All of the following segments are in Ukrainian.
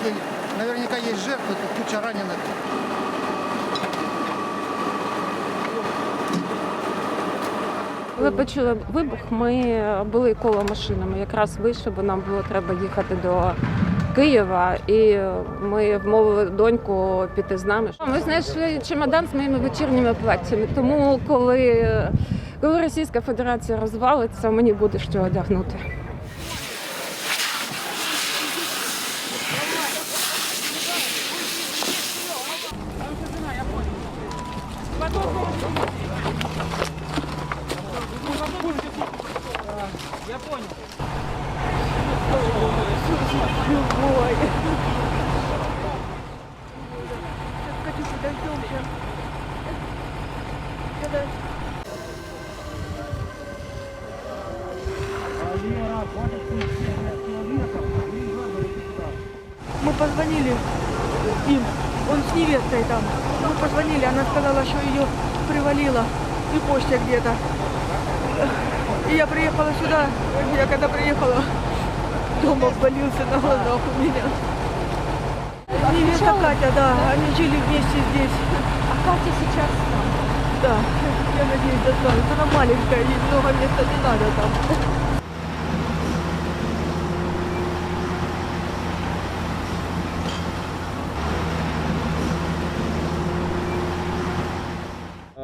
где наверняка есть жертвы, тут куча раненых. Коли почули вибух, ми були коло машинами. Якраз вийшли, бо нам було треба їхати до Києва, і ми вмовили доньку піти з нами. Ми знайшли чемодан з моїми вечірніми платтями. Тому, коли, коли Російська Федерація розвалиться, мені буде що одягнути. Мы позвонили им, он с невестой там. Мы позвонили, она сказала, что ее привалило и почте где-то. И я приехала сюда, я когда приехала, дом обвалился на глазах у меня. Невеста Катя, да, они жили вместе здесь. А Катя зараз Да, я надеюсь, достанется. Она маленькая, ей много места не надо там.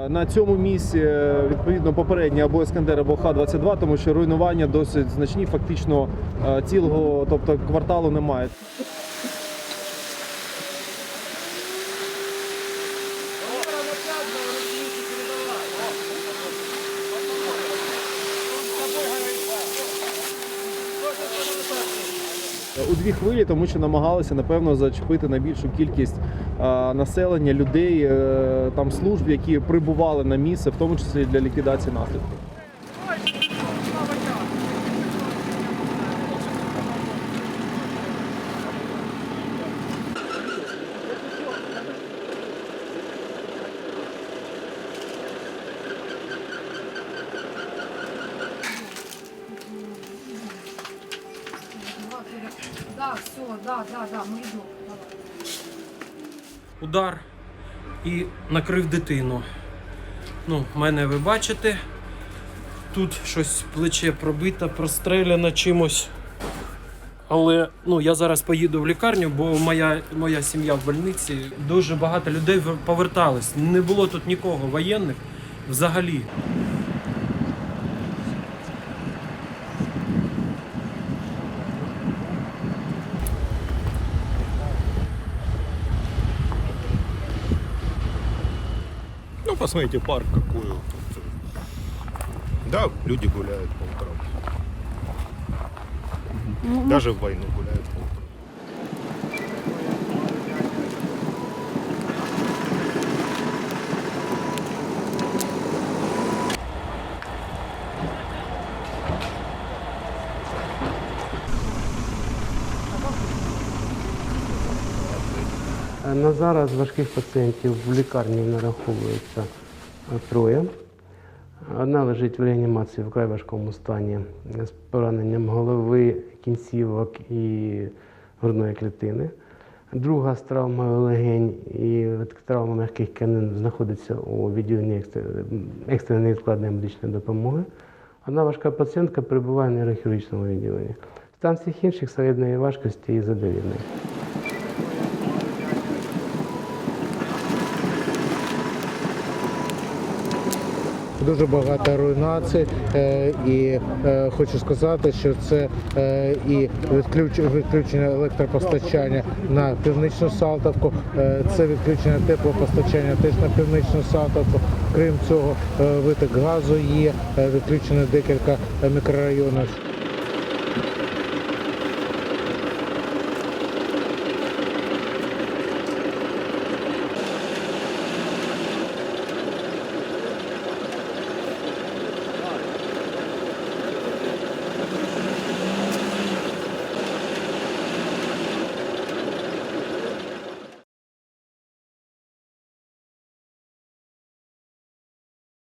На цьому місці е, відповідно попередній або Ескандер, або Х-22, тому що руйнування досить значні, фактично е, цілого, тобто кварталу немає. У дві хвилі, тому що намагалися напевно зачепити на більшу кількість населення, людей, е, там служб, які прибували на місце, в тому числі для ліквідації наслідків. Да, да, да, да, мы удар і накрив дитину. Ну, мене ви бачите, тут щось плече пробито, простреляно чимось. Але ну, я зараз поїду в лікарню, бо моя, моя сім'я в больниці. Дуже багато людей повертались. Не було тут нікого воєнних взагалі. Ну, посмотрите, парк какой. Да, люди гуляют по утрам. Даже в войну гуляют по утрам. На зараз важких пацієнтів в лікарні нараховується е, троє. Одна лежить в реанімації в край важкому стані з пораненням голови, кінцівок і грудної клітини. Друга з травмою легень і травмою м'яких тканин знаходиться у відділенні екстреної невідкладної медичної допомоги. Одна важка пацієнтка перебуває в нейрохірургічному відділенні. Стан всіх інших середньої важкості і задовільний. Дуже багато руйнацій, е, і е, хочу сказати, що це е, і відключення електропостачання на північну Салтовку, це відключення теплопостачання теж на північну Салтовку. Крім цього, виток газу є, відключено декілька мікрорайонів.